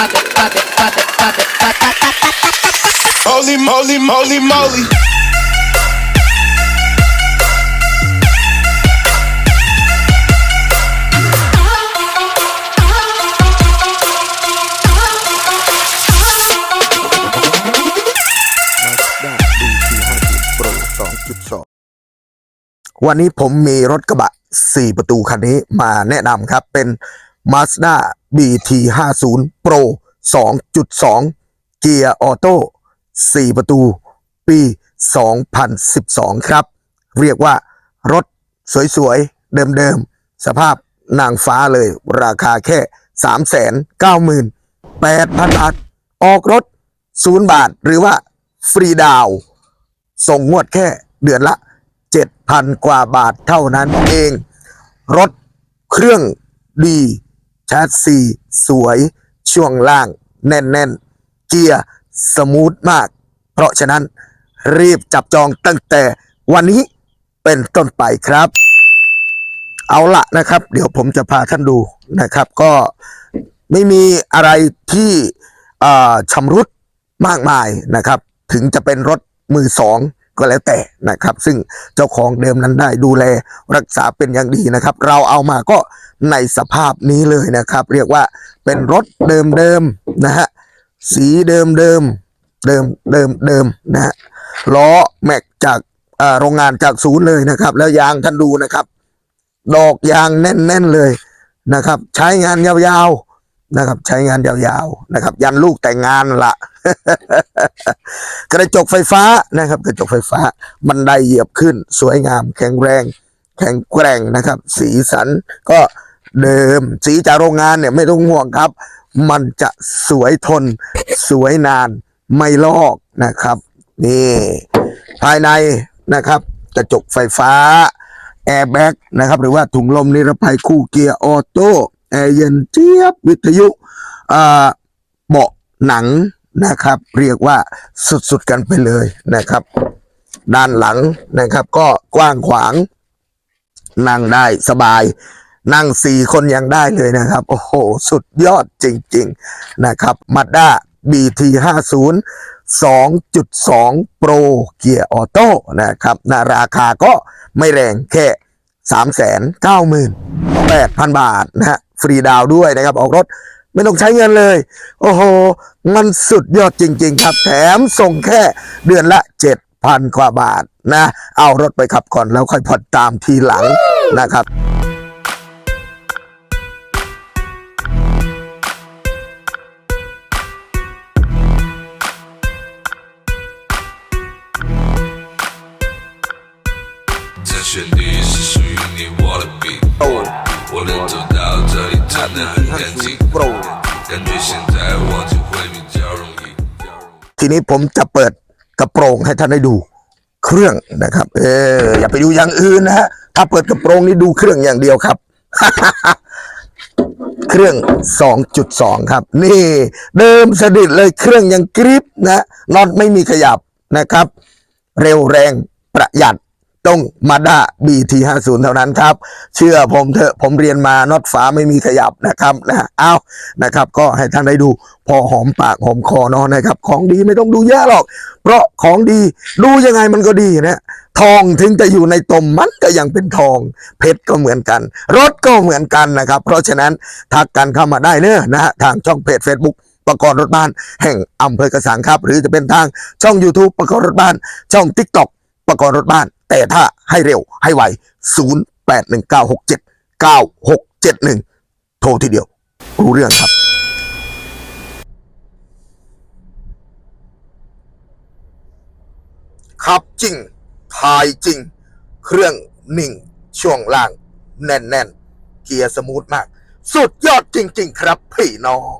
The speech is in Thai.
pop it, pop it, pop it, pop it, pop it, pop it, pop it. Holy moly, moly, moly. Pro 2.2วันนี้ผมมีรถกระบะ 4 ประตูคันนี้มาแนะนำครับ เป็น Mazda BT50 Pro 2.2 เกียร์ออโต้4ประตู ปี 2012 ครับ เรียกว่ารถสวยๆ เดิมๆ สภาพนางฟ้าเลยราคาแค่ 398,000 บาท ออกรถ 0 บาทหรือว่าฟรีดาว ส่งงวดแค่เดือนละ 7,000 กว่าบาทเท่านั้นเอง รถเครื่องดี ชาร์ซีสวย ช่วงล่าง แน่นๆ เกียร์สมูทมาก เพราะฉะนั้นรีบจับจองตั้งแต่วันนี้เป็นต้นไปครับ เอาละนะครับ เดี๋ยวผมจะพาท่านดูนะครับ ก็ไม่มีอะไรที่อ่อชำรุดมากมายนะครับ ถึงจะเป็นรถมือสองก็แล้วแต่นะครับ ซึ่งเจ้าของเดิมนั้นได้ดูแลรักษาเป็นอย่างดีนะครับ เราเอามาก็ ในสภาพนี้เลยนะครับ เรียกว่าเป็นรถเดิมๆนะฮะสีเดิมเดิมๆเดิมเดิมเดิมนะฮะล้อแม็กจากอ่อโรงงานจากศูนย์เลยนะครับ แล้วยางท่านดูนะครับ ดอกยางแน่นๆเลยนะครับ ใช้งานยาวๆนะครับ ใช้งานยาวๆนะครับ ยันลูกแต่งงานละกระจกไฟฟ้านะครับ กระจกไฟฟ้าบันไดเหยียบขึ้น สวยงาม แข็งแรง แข็งแกร่งนะครับ สีสันก็ เดิม สีจากโรงงานเนี่ยไม่ต้องห่วงครับ มันจะสวยทน สวยนานไม่ลอกนะครับ นี่ ภายในนะครับกระจกไฟฟ้าแอร์แบ็กนะครับ หรือว่าถุงลมนิรภัยคู่เกียร์ออโต้แอร์เย็นเจี๊ยบวิทยุเบาะหนังนะครับ เรียกว่าสุดๆกันไปเลยนะครับ ด้านหลังนะครับก็กว้างขวาง นั่งได้สบาย นั่งสี่คนยังได้เลยนะครับ โอ้โห สุดยอดจริง ๆ นะครับมาด้า BT 50 2.2 Pro เกียร์ออโต้นะครับนาราคาก็ไม่แรงแค่ 398,000 บาทนะฮะฟรีดาวด้วยนะครับ ออกรถไม่ต้องใช้เงินเลย โอ้โห มันสุดยอดจริง ๆ ครับ แถมส่งแค่เดือนละ 7,000 กว่าบาทนะ เอารถไปขับก่อนแล้วค่อยผ่อนตามทีหลังนะครับ 这旋律是属于你我的 beat，我能走到这里真的很干净， Pro 感觉现在忘记会比较容易。 ทีนี้ผมจะเปิดกระโปรงให้ท่านได้ดูเครื่องนะครับ เอออย่าไปดูอย่างอื่นนะฮะถ้าเปิดกระโปรงนี่ดูเครื่องอย่างเดียวครับ เครื่อง 2.2 ครับ นี่ เดิมสดิดเลยเครื่องยังกริปนะน็อตไม่มีขยับนะครับ เร็วแรงประหยัด ต้องมาด้า BT50 เท่านั้นครับ เชื่อผมเถอะผมเรียนมาน็อตฝาไม่มีขยับนะครับนะเอานะครับ ก็ให้ท่านได้ดูพอหอมปากหอมคอเนอะนะครับ ของดีไม่ต้องดูเยอะหรอก เพราะของดีดูยังไงมันก็ดีนะทองถึงจะอยู่ในตมมันก็ยังเป็นทอง เพชรก็เหมือนกัน รถก็เหมือนกันนะครับ เพราะฉะนั้นทักกันเข้ามาได้เนอะนะฮะทางช่องเพจ Facebook ประกอบรถบ้าน แห่งอำเภอกระสังครับ หรือจะเป็นทางช่อง YouTube ประกอบรถบ้าน ช่อง TikTok ประกอบรถบ้าน แต่ถ้าให้เร็วให้ไว 0819679671 โทรทีเดียว รู้เรื่องครับขับจริงถ่ายจริง เครื่องนิ่ง ช่วงล่าง แน่น ๆ เกียร์สมูทมาก สุดยอดจริง ๆ ครับพี่น้อง